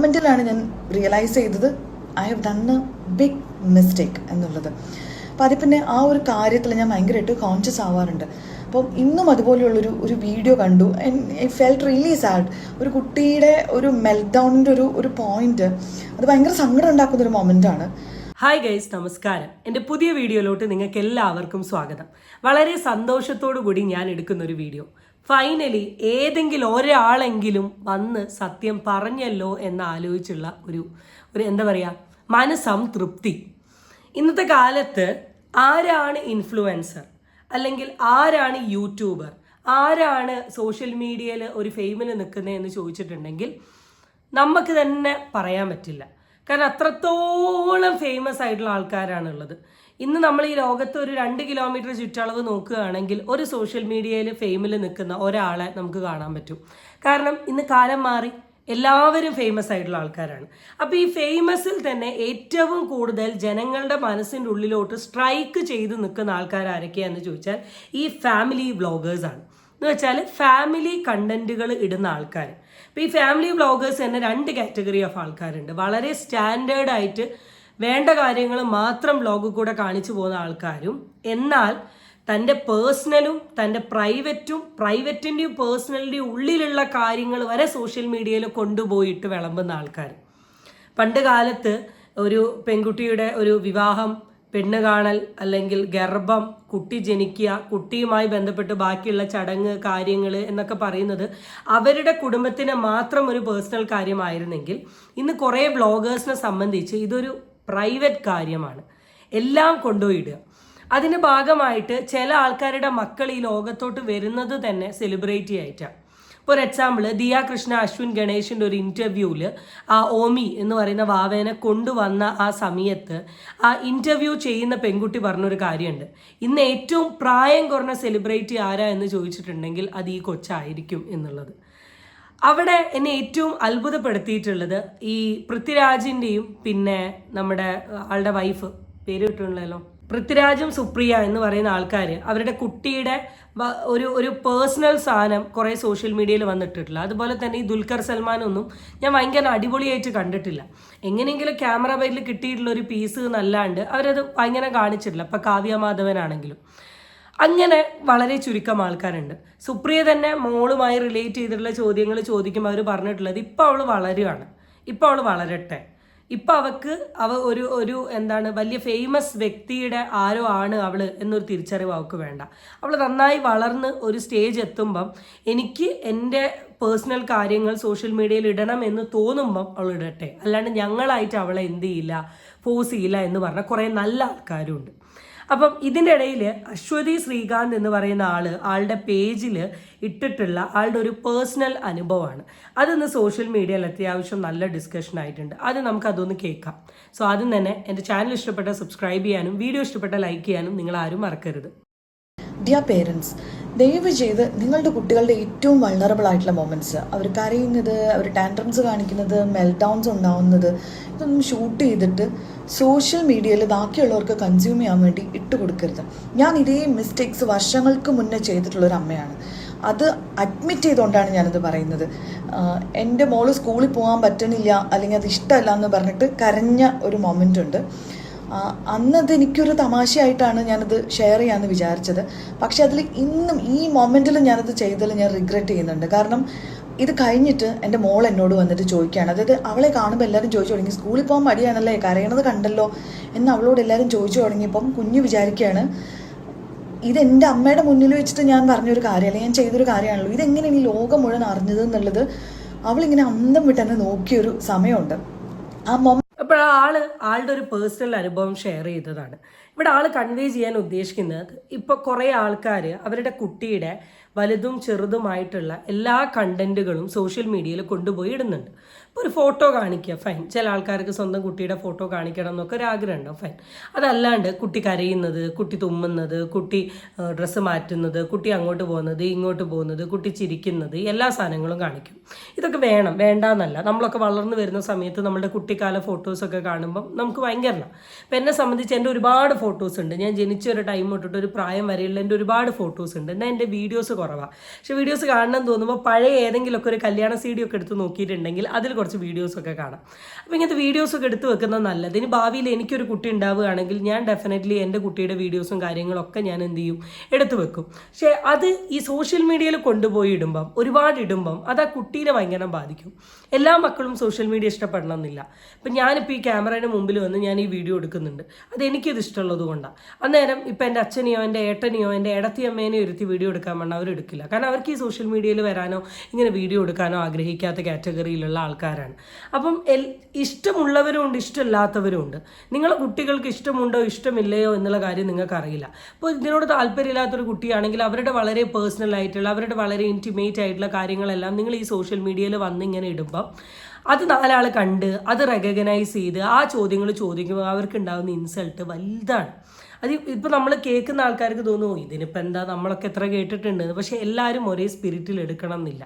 മൊമെന്റിലാണ് ഞാൻ റിയലൈസ് ചെയ്തത് I have done a big mistake എന്നുള്ളത്. അപ്പോൾ അതിൽ പിന്നെ ആ ഒരു കാര്യത്തിൽ ഞാൻ ഭയങ്കരമായിട്ട് കോൺഷ്യസ് ആവാറുണ്ട്. അപ്പം ഇന്നും അതുപോലെയുള്ളൊരു ഒരു വീഡിയോ കണ്ടു. ഐ ഫെൽറ്റ് റിയലി സാഡ് ഒരു കുട്ടിയുടെ ഒരു മെൽറ്റ് ഡൗണിന്റെ ഒരു ഒരു പോയിന്റ് അത് ഭയങ്കര സങ്കടം ഉണ്ടാക്കുന്ന ഒരു മൊമെന്റാണ് ഹായ് ഗൈസ് നമസ്കാരം. എന്റെ പുതിയ വീഡിയോയിലോട്ട് നിങ്ങൾക്ക് എല്ലാവർക്കും സ്വാഗതം. വളരെ സന്തോഷത്തോടു കൂടി ഞാൻ എടുക്കുന്ന ഒരു വീഡിയോ ഫൈനലി ഏതെങ്കിലും ഒരാളെങ്കിലും വന്ന് സത്യം പറഞ്ഞല്ലോ എന്ന് ആലോചിച്ചുള്ള ഒരു ഒരു എന്താ പറയുക മനസംതൃപ്തി ഇന്നത്തെ കാലത്ത് ആരാണ് ഇൻഫ്ലുവൻസർ അല്ലെങ്കിൽ ആരാണ് യൂട്യൂബർ ആരാണ് സോഷ്യൽ മീഡിയയിൽ ഒരു ഫെയിമിൽ നിൽക്കുന്നത് എന്ന് ചോദിച്ചിട്ടുണ്ടെങ്കിൽ നമുക്ക് തന്നെ പറയാൻ പറ്റില്ല. കാരണം അത്രത്തോളം ഫേമസ് ആയിട്ടുള്ള ആൾക്കാരാണുള്ളത് ഇന്ന് നമ്മൾ ഈ ലോകത്ത് ഒരു രണ്ട് കിലോമീറ്റർ ചുറ്റളവ് നോക്കുകയാണെങ്കിൽ ഒരു സോഷ്യൽ മീഡിയയിൽ ഫെയിമിൽ നിൽക്കുന്ന ഒരാളെ നമുക്ക് കാണാൻ പറ്റും. കാരണം ഇന്ന് കാലം മാറി എല്ലാവരും ഫേമസ് ആയിട്ടുള്ള ആൾക്കാരാണ്. അപ്പോൾ ഈ ഫേമസിൽ തന്നെ ഏറ്റവും കൂടുതൽ ജനങ്ങളുടെ മനസ്സിന്റെ ഉള്ളിലോട്ട് സ്ട്രൈക്ക് ചെയ്ത് നിൽക്കുന്ന ആൾക്കാർ ആരൊക്കെയാണെന്ന് ചോദിച്ചാൽ ഈ ഫാമിലി വ്ളോഗേഴ്സാണ് എന്ന് വെച്ചാൽ ഫാമിലി കണ്ടന്റുകൾ ഇടുന്ന ആൾക്കാർ. ഇപ്പോൾ ഈ ഫാമിലി വ്ളോഗേഴ്സ് തന്നെ രണ്ട് കാറ്റഗറി ഓഫ് ആൾക്കാരുണ്ട്. വളരെ സ്റ്റാൻഡേർഡ് ആയിട്ട് വേണ്ട കാര്യങ്ങൾ മാത്രം ബ്ലോഗിൽ കൂടെ കാണിച്ചു പോകുന്ന ആൾക്കാരും എന്നാൽ തന്റെ പേഴ്സണലും തന്റെ പ്രൈവറ്റും പ്രൈവറ്റിന്റെയും പേഴ്സണലിന്റെയും ഉള്ളിലുള്ള കാര്യങ്ങൾ വരെ സോഷ്യൽ മീഡിയയിൽ കൊണ്ടുപോയിട്ട് വിളമ്പുന്ന ആൾക്കാർ പണ്ട് കാലത്ത് ഒരു പെൺകുട്ടിയുടെ ഒരു വിവാഹം പെണ്ണ് കാണൽ അല്ലെങ്കിൽ ഗർഭം കുട്ടി ജനിക്കുക കുട്ടിയുമായി ബന്ധപ്പെട്ട് ബാക്കിയുള്ള ചടങ്ങ് കാര്യങ്ങൾ എന്നൊക്കെ പറയുന്നത് അവരുടെ കുടുംബത്തിന് മാത്രം ഒരു പേഴ്സണൽ കാര്യമായിരുന്നെങ്കിൽ ഇന്ന് കുറേ വ്ളോഗേഴ്സിനെ സംബന്ധിച്ച് ഇതൊരു പ്രൈവറ്റ് കാര്യമാണ്. എല്ലാം കൊണ്ടുപോയിടുക. അതിന്റെ ഭാഗമായിട്ട് ചില ആൾക്കാരുടെ മക്കൾ ഈ ലോകത്തോട്ട് വരുന്നത് തന്നെ സെലിബ്രിറ്റി ആയിട്ടാണ് ഫോർ എക്സാമ്പിൾ ദിയ കൃഷ്ണ അശ്വിൻ ഗണേഷിന്റെ ഒരു ഇന്റർവ്യൂവിൽ ആ ഓമി എന്ന് പറയുന്ന വാവേനെ കൊണ്ടുവന്ന ആ സമയത്ത് ആ ഇന്റർവ്യൂ ചെയ്യുന്ന പെൺകുട്ടി പറഞ്ഞൊരു കാര്യമുണ്ട്. ഇന്ന് ഏറ്റവും പ്രായം കുറഞ്ഞ സെലിബ്രിറ്റി ആരാ എന്ന് ചോദിച്ചിട്ടുണ്ടെങ്കിൽ അത് ഈ കൊച്ചായിരിക്കും എന്നുള്ളത്. അവിടെ എന്നെ ഏറ്റവും അത്ഭുതപ്പെടുത്തിയിട്ടുള്ളത് ഈ പൃഥ്വിരാജിന്റെയും പിന്നെ നമ്മുടെ ആളുടെ വൈഫ് പേര് കിട്ടുന്നുണ്ടല്ലോ പൃഥ്വിരാജും സുപ്രിയ എന്ന് പറയുന്ന ആൾക്കാർ അവരുടെ കുട്ടിയുടെ ഒരു ഒരു പേഴ്സണൽ സാധനം കുറേ സോഷ്യൽ മീഡിയയിൽ വന്നിട്ടിട്ടില്ല. അതുപോലെ തന്നെ ഈ ദുൽഖർ സൽമാനൊന്നും ഞാൻ ഭയങ്കര അടിപൊളിയായിട്ട് കണ്ടിട്ടില്ല. എങ്ങനെയെങ്കിലും ക്യാമറ ബൈറ്റിൽ കിട്ടിയിട്ടുള്ള ഒരു പീസ് എന്നല്ലാണ്ട് അവരത് ഭയങ്കര കാണിച്ചിട്ടില്ല. ഇപ്പം കാവ്യ മാധവനാണെങ്കിലും. അങ്ങനെ വളരെ ചുരുക്കം ആൾക്കാരുണ്ട്. സുപ്രിയ തന്നെ മോളുമായി റിലേറ്റ് ചെയ്തിട്ടുള്ള ചോദ്യങ്ങൾ ചോദിക്കുമ്പോൾ അവർ പറഞ്ഞിട്ടുള്ളത് ഇപ്പം അവൾ വളരുകയാണ് ഇപ്പം അവൾ വളരട്ടെ. ഇപ്പം അവൾക്ക് അവ ഒരു ഒരു എന്താണ് വലിയ ഫേമസ് വ്യക്തിയുടെ ആരോ ആണ് അവൾ എന്നൊരു തിരിച്ചറിവ് അവൾക്ക് വേണ്ട. അവൾ നന്നായി വളർന്ന് ഒരു സ്റ്റേജ് എത്തുമ്പം എനിക്ക് എന്റെ പേഴ്സണൽ കാര്യങ്ങൾ സോഷ്യൽ മീഡിയയിൽ ഇടണം എന്ന് തോന്നുമ്പം അവൾ ഇടട്ടെ. അല്ലാണ്ട് ഞങ്ങളായിട്ട് അവളെ എന്ത് ചെയ്യില്ല ഫോഴ്സ് ചെയ്യില്ല എന്ന് പറഞ്ഞ കുറേ നല്ല ആൾക്കാരും ഉണ്ട് അപ്പം ഇതിന്റെ ഇടയിൽ അശ്വതി ശ്രീകാന്ത് എന്ന് പറയുന്ന ആൾ ആളുടെ പേജിൽ ഇട്ടിട്ടുള്ള ആളുടെ ഒരു പേഴ്സണൽ അനുഭവമാണ്. അതിന്ന് സോഷ്യൽ മീഡിയയിൽ അത്യാവശ്യം നല്ല ഡിസ്കഷൻ ആയിട്ടുണ്ട്. അത് നമുക്ക് അതൊന്ന് കേൾക്കാം. സോ ആദ്യം തന്നെ എന്റെ ചാനൽ ഇഷ്ടപ്പെട്ട സബ്സ്ക്രൈബ് ചെയ്യാനും വീഡിയോ ഇഷ്ടപ്പെട്ട ലൈക്ക് ചെയ്യാനും നിങ്ങൾ ആരും മറക്കരുത്. ഡിയർ പേരൻസ് ദയവ് ചെയ്ത് നിങ്ങളുടെ കുട്ടികളുടെ ഏറ്റവും വൾണറബിൾ ആയിട്ടുള്ള മൊമെന്റ്സ് അവർ കരയുന്നത് അവർ ടാൻട്രംസ് കാണിക്കുന്നത് മെൽഡൗൺസ് ഉണ്ടാവുന്നത് ഇതൊന്നും ഷൂട്ട് ചെയ്തിട്ട് സോഷ്യൽ മീഡിയയിൽ ബാക്കിയുള്ളവർക്ക് കൺസ്യൂം ചെയ്യാൻ വേണ്ടി ഇട്ട് കൊടുക്കരുത്. ഞാൻ ഇതേ മിസ്റ്റേക്സ് വർഷങ്ങൾക്ക് മുന്നേ ചെയ്തിട്ടുള്ളൊരു അമ്മയാണ്. അത് അഡ്മിറ്റ് ചെയ്തുകൊണ്ടാണ് ഞാനത് പറയുന്നത്. എന്റെ മോൾ സ്കൂളിൽ പോകാൻ പറ്റണില്ല അല്ലെങ്കിൽ അത് ഇഷ്ടമല്ല എന്ന് പറഞ്ഞിട്ട് കരഞ്ഞ ഒരു മൊമെന്റ് ഉണ്ട്. അന്നത് എനിക്കൊരു തമാശയായിട്ടാണ് ഞാനത് ഷെയർ ചെയ്യാമെന്ന് വിചാരിച്ചത്. പക്ഷെ അതിൽ ഇന്നും ഈ മൊമെന്റിൽ ഞാനത് ചെയ്തതിൽ ഞാൻ റിഗ്രറ്റ് ചെയ്യുന്നുണ്ട്. കാരണം ഇത് കഴിഞ്ഞിട്ട് എന്റെ മോൾ എന്നോട് വന്നിട്ട് ചോദിക്കുകയാണ്. അതായത് അവളെ കാണുമ്പോൾ എല്ലാവരും ചോദിച്ചു തുടങ്ങി സ്കൂളിൽ പോകാൻ മടിയാണല്ലേ? കരയണത് കണ്ടല്ലോ? എന്ന് അവളോട് എല്ലാവരും ചോദിച്ചു തുടങ്ങിയപ്പം കുഞ്ഞു വിചാരിക്കുകയാണ് എന്റെ അമ്മയുടെ മുന്നിൽ വെച്ചിട്ട് ഞാൻ പറഞ്ഞൊരു കാര്യമല്ല ഞാൻ ചെയ്തൊരു കാര്യമാണല്ലോ. ഇതെങ്ങനെയാണ് ഈ ലോകം മുഴുവൻ അറിഞ്ഞത് എന്നുള്ളത്? അവളിങ്ങനെ അന്തം വിട്ട് എന്നെ നോക്കിയൊരു സമയമുണ്ട്. ആ ആൾ ആളുടെ ഒരു പേഴ്സണൽ അനുഭവം ഷെയർ ചെയ്തതാണ്. ഇവിടെ ആൾ കൺവേ ചെയ്യാൻ ഉദ്ദേശിക്കുന്നത് ഇപ്പോൾ കുറേ ആൾക്കാർ അവരുടെ കുട്ടിയുടെ വലുതും ചെറുതുമായിട്ടുള്ള എല്ലാ കണ്ടന്റുകളും സോഷ്യൽ മീഡിയയിൽ കൊണ്ടുപോയി ഇടുന്നുണ്ട്. ഇപ്പോൾ ഒരു ഫോട്ടോ കാണിക്കുക ഫൈൻ ചില ആൾക്കാർക്ക് സ്വന്തം കുട്ടിയുടെ ഫോട്ടോ കാണിക്കണം എന്നൊക്കെ ഒരു ആഗ്രഹം ഉണ്ടാവും ഫൈൻ അതല്ലാണ്ട് കുട്ടി കരയുന്നത് കുട്ടി തുമ്മുന്നത് കുട്ടി ഡ്രസ്സ് മാറ്റുന്നത് കുട്ടി അങ്ങോട്ട് പോകുന്നത് ഇങ്ങോട്ട് പോകുന്നത് കുട്ടി ചിരിക്കുന്നത് എല്ലാ സാധനങ്ങളും കാണിക്കും. ഇതൊക്കെ വേണം. വേണ്ടാന്നല്ല. നമ്മളൊക്കെ വളർന്നു വരുന്ന സമയത്ത് നമ്മുടെ കുട്ടിക്കാല ഫോട്ടോസൊക്കെ കാണുമ്പം നമുക്ക് ഭയങ്കര ഇപ്പം എന്നെ സംബന്ധിച്ച് എന്റെ ഒരുപാട് ഫോട്ടോസ് ഉണ്ട്. ഞാൻ ജനിച്ച ഒരു ടൈം തൊട്ടിട്ട് ഒരു പ്രായം വരെയുള്ള എന്റെ ഒരുപാട് ഫോട്ടോസ് ഉണ്ട്. എന്നാൽ എന്റെ വീഡിയോസ് കുറവാണ് പക്ഷെ വീഡിയോസ് കാണണം തോന്നുമ്പോൾ പഴയ ഏതെങ്കിലുമൊക്കെ ഒരു കല്യാണ സി ഡി ഒക്കെ എടുത്ത് നോക്കിയിട്ടുണ്ടെങ്കിൽ അതിൽ കുറച്ച് വീഡിയോസൊക്കെ കാണാം. അപ്പോൾ ഇങ്ങനത്തെ വീഡിയോസൊക്കെ എടുത്ത് വെക്കുന്നത് നല്ലത്. ഇനി ഭാവിയിൽ എനിക്കൊരു കുട്ടി ഉണ്ടാവുകയാണെങ്കിൽ ഞാൻ ഡെഫിനറ്റ്ലി എന്റെ കുട്ടിയുടെ വീഡിയോസും കാര്യങ്ങളൊക്കെ ഞാൻ എന്ത് ചെയ്യും? എടുത്തു വെക്കും. പക്ഷേ അത് ഈ സോഷ്യൽ മീഡിയയിൽ കൊണ്ടുപോയി ഇടുമ്പം ഒരുപാട് ഇടുമ്പം അത് ആ കുട്ടീനെ ഭയങ്കര ബാധിക്കും. എല്ലാ മക്കളും സോഷ്യൽ മീഡിയ ഇഷ്ടപ്പെടണം എന്നില്ല. ഇപ്പം ഞാനിപ്പോൾ ഈ ക്യാമറയുടെ മുമ്പിൽ വന്ന് ഞാൻ ഈ വീഡിയോ എടുക്കുന്നുണ്ട്. അത് എനിക്കിത് ഇഷ്ടമുള്ളത് കൊണ്ടാണ് അന്നേരം ഇപ്പം എന്റെ അച്ഛനെയോ എന്റെ ഏട്ടനെയോ എന്റെ ഇടത്തിയമ്മേനെയോ ഇരുത്തി വീഡിയോ എടുക്കാൻ വേണ്ട അവരെടുക്കില്ല കാരണം അവർക്ക് ഈ സോഷ്യൽ മീഡിയയിൽ വരാനോ ഇങ്ങനെ വീഡിയോ എടുക്കാനോ ആഗ്രഹിക്കാത്ത കാറ്റഗറിയിലുള്ള ആൾക്കാരാണ്. അപ്പം എൽ ഇഷ്ടമുള്ളവരും ഉണ്ട് നിങ്ങളെ കുട്ടികൾക്ക് ഇഷ്ടമുണ്ടോ ഇഷ്ടമില്ലയോ എന്നുള്ള കാര്യം നിങ്ങൾക്കറിയില്ല. അപ്പോൾ ഇതിനോട് താല്പര്യമില്ലാത്തൊരു കുട്ടിയാണെങ്കിൽ അവരുടെ വളരെ പേഴ്സണൽ ആയിട്ടുള്ള അവരുടെ വളരെ ഇന്റിമേറ്റ് ആയിട്ടുള്ള കാര്യങ്ങളെല്ലാം നിങ്ങൾ ഈ സോഷ്യൽ മീഡിയയിൽ വന്ന് ഇങ്ങനെ ഇടുമ്പം അത് നാലാൾ കണ്ട് അത് റെക്കഗ്നൈസ് ചെയ്ത് ആ ചോദ്യങ്ങൾ ചോദിക്കുമ്പോൾ അവർക്ക് ഉണ്ടാകുന്ന ഇൻസൾട്ട് വലുതാണ്. അത് ഇപ്പം നമ്മൾ കേൾക്കുന്ന ആൾക്കാർക്ക് തോന്നുന്നു ഇതിനിപ്പോൾ എന്താ നമ്മളൊക്കെ എത്ര കേട്ടിട്ടുണ്ട് പക്ഷെ എല്ലാവരും ഒരേ സ്പിരിറ്റിൽ എടുക്കണം എന്നില്ല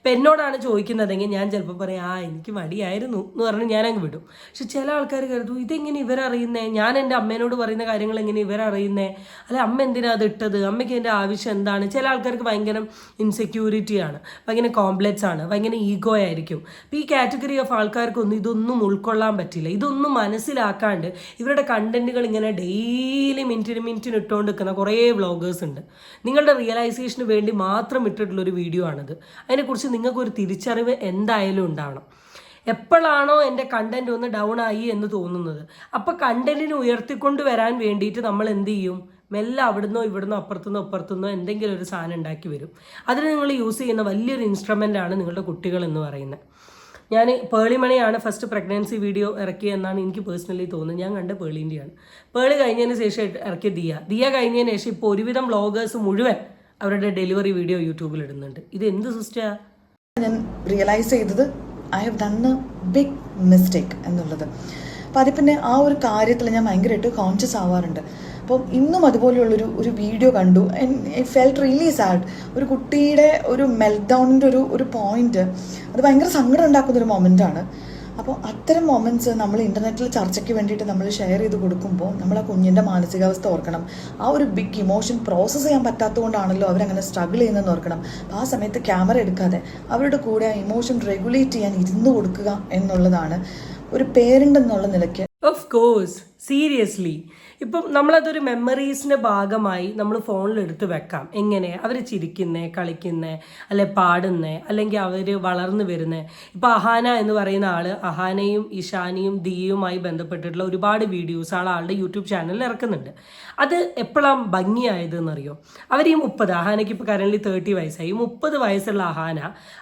ഇപ്പം എന്നോടാണ് ചോദിക്കുന്നതെങ്കിൽ ഞാൻ ചിലപ്പോൾ പറയും ആ എനിക്ക് മടിയായിരുന്നു എന്ന് പറഞ്ഞ് ഞാൻ അങ്ങ് വിടും. പക്ഷെ ചില ആൾക്കാർ കരുതും ഇതെങ്ങനെ ഇവരറിയുന്നേ? ഞാൻ എന്റെ അമ്മേനോട് പറയുന്ന കാര്യങ്ങൾ എങ്ങനെ ഇവരറിയുന്നേ? അല്ലെ അമ്മ എന്തിനാ അത് ഇട്ടത്? അമ്മയ്ക്ക് എന്റെ ആവശ്യം എന്താണ്? ചില ആൾക്കാർക്ക് ഭയങ്കര ഇൻസെക്യൂരിറ്റിയാണ് ഭയങ്കര കോംപ്ലക്സ് ആണ് ഭയങ്കര ഈഗോ ആയിരിക്കും. അപ്പം ഈ കാറ്റഗറി ഓഫ് ആൾക്കാർക്കൊന്നും ഇതൊന്നും ഉൾക്കൊള്ളാൻ പറ്റില്ല. ഇതൊന്നും മനസ്സിലാക്കാണ്ട് ഇവരുടെ കണ്ടന്റുകൾ ഇങ്ങനെ ഡെയിലി മിനിറ്റിന് മിനിറ്റിന് ഇട്ടുകൊണ്ട് നിൽക്കുന്ന കുറേ വ്ളോഗേഴ്സ് ഉണ്ട്. നിങ്ങളുടെ റിയലൈസേഷന് വേണ്ടി മാത്രം ഇട്ടിട്ടുള്ളൊരു വീഡിയോ ആണിത്. അതിനെക്കുറിച്ച് നിങ്ങൾക്കൊരു തിരിച്ചറിവ് എന്തായാലും ഉണ്ടാവണം. എപ്പോഴാണോ എന്റെ കണ്ടന്റ് ഒന്ന് ഡൗൺ ആയി എന്ന് തോന്നുന്നത്. അപ്പോൾ കണ്ടന്റിനെ ഉയർത്തിക്കൊണ്ട് വരാൻ വേണ്ടിയിട്ട് നമ്മൾ എന്ത് ചെയ്യും? മെല്ലെ അവിടുന്നോ ഇവിടുന്നോ അപ്പുറത്തുനിന്നോ അപ്പുറത്തുനിന്നോ എന്തെങ്കിലും ഒരു സാധനം ഉണ്ടാക്കി വരും. അതിന് നിങ്ങൾ യൂസ് ചെയ്യുന്ന വലിയൊരു ഇൻസ്ട്രുമെന്റ് ആണ് നിങ്ങളുടെ കുട്ടികൾ എന്ന് പറയുന്നത്. ഞാൻ പേളിമണിയാണ് ഫസ്റ്റ് പ്രഗ്നൻസി വീഡിയോ ഇറക്കിയെന്നാണ് എനിക്ക് പേഴ്സണലി തോന്നുന്നത്. ഞാൻ കണ്ട പേളിന്റെയാണ്. പേളി കഴിഞ്ഞതിന് ശേഷം ഇറക്കിയ ദിയ. ദിയ കഴിഞ്ഞതിന് ശേഷം ഇപ്പോൾ ഒരുവിധം വ്ളോഗേഴ്സ് മുഴുവൻ അവരുടെ ഡെലിവറി വീഡിയോ യൂട്യൂബിൽ ഇടുന്നുണ്ട്. ഇത് എന്ത് സിസ്റ്റർ ഞാൻ റിയലൈസ് ചെയ്തത് I have done a big mistake എന്നുള്ളത്. അപ്പോൾ അതിൽ പിന്നെ ആ ഒരു കാര്യത്തിൽ ഞാൻ ഭയങ്കരമായിട്ട് കോൺഷ്യസ് ആവാറുണ്ട്. അപ്പം ഇന്നും അതുപോലെയുള്ളൊരു ഒരു വീഡിയോ കണ്ടു. ഐ ഫെൽറ്റ് റിയലി സാഡ് ഒരു കുട്ടിയുടെ ഒരു മെൽറ്റ് ഡൗണിന്റെ ഒരു ഒരു പോയിന്റ് അത് ഭയങ്കര സങ്കടം ഉണ്ടാക്കുന്ന ഒരു മൊമെന്റാണ് അപ്പോൾ അത്തരം മൊമെന്റ്സ് നമ്മൾ ഇന്റർനെറ്റിൽ ചർച്ചയ്ക്ക് വേണ്ടിയിട്ട് നമ്മൾ ഷെയർ ചെയ്ത് കൊടുക്കുമ്പോൾ നമ്മൾ ആ കുഞ്ഞിന്റെ മാനസികാവസ്ഥ ഓർക്കണം. ആ ഒരു ബിഗ് ഇമോഷൻ പ്രോസസ്സ് ചെയ്യാൻ പറ്റാത്തതുകൊണ്ടാണല്ലോ അവരങ്ങനെ സ്ട്രഗിൾ ചെയ്യുന്നതെന്ന് ഓർക്കണം. അപ്പോൾ ആ സമയത്ത് ക്യാമറ എടുക്കാതെ അവരുടെ കൂടെ ആ ഇമോഷൻ റെഗുലേറ്റ് ചെയ്യാൻ ഇരുന്ന് കൊടുക്കുക എന്നുള്ളതാണ് ഒരു പേരന്റ് എന്നുള്ള നിലയ്ക്ക്. ഓഫ് കോഴ്സ് സീരിയസ്ലി ഇപ്പം നമ്മളതൊരു മെമ്മറീസിന്റെ ഭാഗമായി നമ്മൾ ഫോണിൽ എടുത്ത് വെക്കാം. എങ്ങനെ? അവർ ചിരിക്കുന്നേ കളിക്കുന്നേ അല്ലെ പാടുന്നേ അല്ലെങ്കിൽ അവർ വളർന്നു വരുന്നേ. ഇപ്പോൾ അഹാന എന്ന് പറയുന്ന ആൾ അഹാനയും ഇഷാനിയും ദിയുമായി ബന്ധപ്പെട്ടിട്ടുള്ള ഒരുപാട് വീഡിയോസ് ആൾ ആളുടെ യൂട്യൂബ് ചാനലിൽ ഇറക്കുന്നുണ്ട്. അത് എപ്പോഴാണ് ഭംഗിയായത് എന്നറിയോ അവർ ഈ മുപ്പത് അഹാനയ്ക്ക് ഇപ്പോൾ കറൻലി തേർട്ടി വയസ്സായി. മുപ്പത് വയസ്സുള്ള അഹാന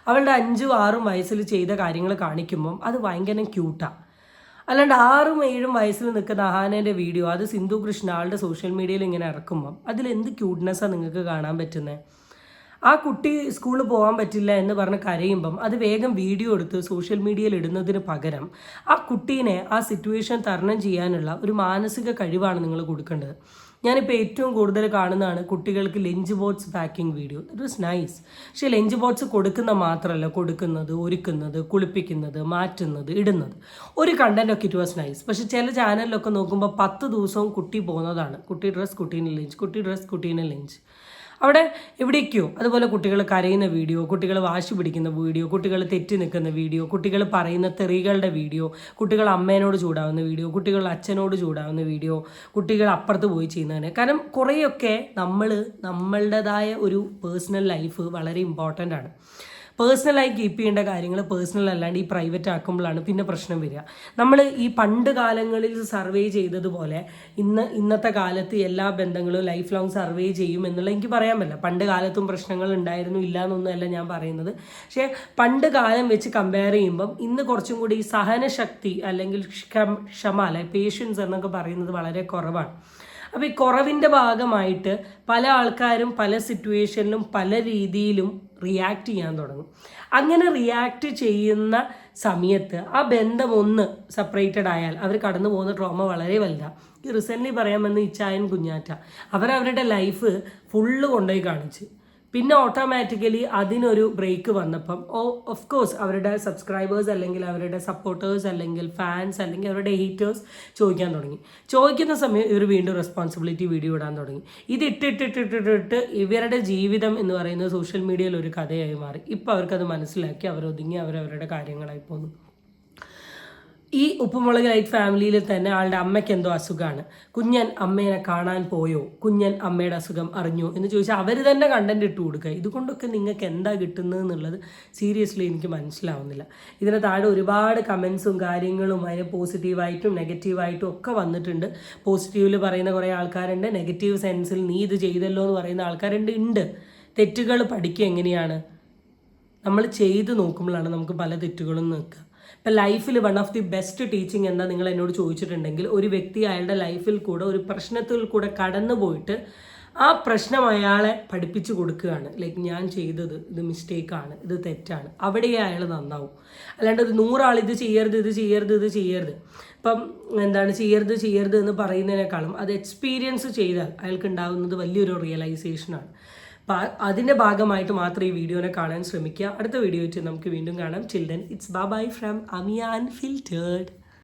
അവളുടെ അഞ്ചും ആറും വയസ്സിൽ ചെയ്ത കാര്യങ്ങൾ കാണിക്കുമ്പം അത് ഭയങ്കര ക്യൂട്ടാണ് അല്ലാണ്ട് ആറും ഏഴും വയസ്സിൽ നിൽക്കുന്ന അഹാനേന്റെ വീഡിയോ അത് സിന്ധു കൃഷ്ണ ആളുടെ സോഷ്യൽ മീഡിയയിൽ ഇങ്ങനെ ഇറക്കുമ്പം അതിൽ എന്ത് ക്യൂട്ട്നെസ്സാണ് നിങ്ങൾക്ക് കാണാൻ പറ്റുന്നത് ആ കുട്ടി സ്കൂളിൽ പോകാൻ പറ്റില്ല എന്ന് പറഞ്ഞ് കരയുമ്പം അത് വേഗം വീഡിയോ എടുത്ത് സോഷ്യൽ മീഡിയയിൽ ഇടുന്നതിന് പകരം ആ കുട്ടീനെ ആ സിറ്റുവേഷൻ തരണം ചെയ്യാനുള്ള ഒരു മാനസിക കഴിവാണ് നിങ്ങൾ കൊടുക്കേണ്ടത്. ഞാനിപ്പോൾ ഏറ്റവും കൂടുതൽ കാണുന്നതാണ് കുട്ടികൾക്ക് lunch box packing video. It was nice പക്ഷേ ലഞ്ച് ബോക്സ് കൊടുക്കുന്ന മാത്രമല്ല കൊടുക്കുന്നത് ഒരുക്കുന്നത് കുളിപ്പിക്കുന്നത് മാറ്റുന്നത് ഇടുന്നത്. ഒരു കണ്ടന്റ് ഒക്കെ ഇറ്റ് വാസ് നൈസ് പക്ഷെ ചില ചാനലിലൊക്കെ നോക്കുമ്പോൾ പത്ത് ദിവസവും കുട്ടി പോകുന്നതാണ്. കുട്ടി ഡ്രസ്സ് കുട്ടീനെ ലഞ്ച് കുട്ടി ഡ്രസ്സ് കുട്ടീനെ ലഞ്ച്. അവിടെ എവിടേക്കോ അതുപോലെ കുട്ടികൾ കരയുന്ന വീഡിയോ കുട്ടികൾ വാശി പിടിക്കുന്ന വീഡിയോ കുട്ടികൾ തെറ്റി നിൽക്കുന്ന വീഡിയോ കുട്ടികൾ പറയുന്ന തെറികളുടെ വീഡിയോ കുട്ടികൾ അമ്മേനോട് ചൂടാവുന്ന വീഡിയോ കുട്ടികൾ അച്ഛനോട് ചൂടാവുന്ന വീഡിയോ കുട്ടികൾ അപ്പുറത്ത് പോയി ചെയ്യുന്നതിന്. കാരണം കുറേയൊക്കെ നമ്മൾ നമ്മളുടേതായ ഒരു പേഴ്സണൽ ലൈഫ് വളരെ ഇമ്പോർട്ടന്റ് ആണ്. പേഴ്സണലായി കീപ്പ് ചെയ്യേണ്ട കാര്യങ്ങൾ പേഴ്സണൽ അല്ലാണ്ട് ഈ പ്രൈവറ്റ് ആക്കുമ്പോഴാണ് പിന്നെ പ്രശ്നം വരിക. നമ്മൾ ഈ പണ്ട് കാലങ്ങളിൽ സർവേ ചെയ്തതുപോലെ ഇന്ന് ഇന്നത്തെ കാലത്ത് എല്ലാ ബന്ധങ്ങളും ലൈഫ് ലോങ് സർവേ ചെയ്യും എന്നുള്ള എനിക്ക് പറയാൻ പറ്റില്ല. പണ്ട് കാലത്തും പ്രശ്നങ്ങൾ ഉണ്ടായിരുന്നു ഇല്ല എന്നൊന്നുമല്ല ഞാൻ പറയുന്നത്. പക്ഷേ പണ്ട് കാലം വെച്ച് കമ്പയർ ചെയ്യുമ്പം ഇന്ന് കുറച്ചും കൂടി ഈ സഹനശക്തി അല്ലെങ്കിൽ ക്ഷമ അല്ലെ പേഷ്യൻസ് എന്നൊക്കെ പറയുന്നത് വളരെ കുറവാണ്. അപ്പോൾ ഈ കുറവിന്റെ ഭാഗമായിട്ട് പല ആൾക്കാരും പല സിറ്റുവേഷനിലും പല രീതിയിലും റിയാക്ട് ചെയ്യാൻ തുടങ്ങും. അങ്ങനെ റിയാക്ട് ചെയ്യുന്ന സമയത്ത് ആ ബന്ധം ഒന്ന് സെപ്പറേറ്റഡ് ആയാൽ അവർ കടന്നു പോകുന്ന ട്രോമ വളരെ വലുതാണ് ഈ റീസെന്റ്ലി പറയാമെന്ന് ഇച്ചായൻ കുഞ്ഞാറ്റ അവരവരുടെ ലൈഫ് ഫുള്ള് കൊണ്ടുപോയി കാണിച്ച്. പിന്നെ ഓട്ടോമാറ്റിക്കലി അതിനൊരു ബ്രേക്ക് വന്നപ്പം ഓ ഓഫ് കോഴ്സ് അവരുടെ സബ്സ്ക്രൈബേഴ്സ് അല്ലെങ്കിൽ അവരുടെ സപ്പോർട്ടേഴ്സ് അല്ലെങ്കിൽ ഫാൻസ് അല്ലെങ്കിൽ അവരുടെ ഹീറ്റേഴ്സ് ചോദിക്കാൻ തുടങ്ങി. ചോദിക്കുന്ന സമയം ഇവർ വീണ്ടും റെസ്പോൺസിബിലിറ്റി വീഡിയോ ഇടാൻ തുടങ്ങി. ഇത് ഇട്ടിട്ടിട്ടിട്ടിട്ട് ഇവരുടെ ജീവിതം എന്ന് പറയുന്നത് സോഷ്യൽ മീഡിയയിൽ ഒരു കഥയായി മാറി. ഇപ്പം അവർക്കത് മനസ്സിലാക്കി അവർ ഒതുങ്ങി അവരവരുടെ കാര്യങ്ങളായി പോന്നു. ഈ ഉപ്പുമുളക് ലൈറ്റ് ഫാമിലിയിൽ തന്നെ ആളുടെ അമ്മയ്ക്ക് എന്തോ അസുഖമാണ് കുഞ്ഞൻ അമ്മേനെ കാണാൻ പോയോ? കുഞ്ഞൻ അമ്മയുടെ അസുഖം അറിഞ്ഞോ? എന്ന് ചോദിച്ചാൽ അവർ തന്നെ കണ്ടന്റ് ഇട്ട് കൊടുക്കുക. ഇതുകൊണ്ടൊക്കെ നിങ്ങൾക്ക് എന്താ കിട്ടുന്നത് എന്നുള്ളത് സീരിയസ്ലി എനിക്ക് മനസ്സിലാവുന്നില്ല. ഇതിന് താഴെ ഒരുപാട് കമൻസും കാര്യങ്ങളും അതിന് പോസിറ്റീവായിട്ടും നെഗറ്റീവായിട്ടും ഒക്കെ വന്നിട്ടുണ്ട്. പോസിറ്റീവിൽ പറയുന്ന കുറേ ആൾക്കാരുണ്ട്. നെഗറ്റീവ് സെൻസിൽ നീ ഇത് ചെയ്തല്ലോ എന്ന് പറയുന്ന ആൾക്കാരുണ്ട് ഉണ്ട്. തെറ്റുകൾ പഠിക്കുക എങ്ങനെയാണ്? നമ്മൾ ചെയ്ത് നോക്കുമ്പോഴാണ് നമുക്ക് പല തെറ്റുകളും നിൽക്കുക. ഇപ്പം ലൈഫിൽ one of the best teaching എന്താ നിങ്ങൾ എന്നോട് ചോദിച്ചിട്ടുണ്ടെങ്കിൽ ഒരു വ്യക്തി അയാളുടെ ലൈഫിൽ കൂടെ ഒരു പ്രശ്നത്തിൽ കൂടെ കടന്നു പോയിട്ട് ആ പ്രശ്നം അയാളെ പഠിപ്പിച്ചു കൊടുക്കുകയാണ്. ലൈക്ക് ഞാൻ ചെയ്തത് ഇത് മിസ്റ്റേക്കാണ് ഇത് തെറ്റാണ്. അവിടെയേ അയാൾ നന്നാവും. അല്ലാണ്ട് ഒരു നൂറാൾ ഇത് ചെയ്യരുത് ഇത് ചെയ്യരുത് ഇത് ചെയ്യരുത്. ഇപ്പം എന്താണ് ചെയ്യരുത് ചെയ്യരുത് എന്ന് പറയുന്നതിനേക്കാളും അത് എക്സ്പീരിയൻസ് ചെയ്താൽ അയാൾക്ക് ഉണ്ടാകുന്നത് വലിയൊരു റിയലൈസേഷനാണ് അതിന്റെ ഭാഗമായിട്ട് മാത്രം ഈ വീഡിയോനെ കാണാൻ ശ്രമിക്കുക. അടുത്ത വീഡിയോ നമുക്ക് വീണ്ടും കാണാം. Children it's bye from Amiya unfiltered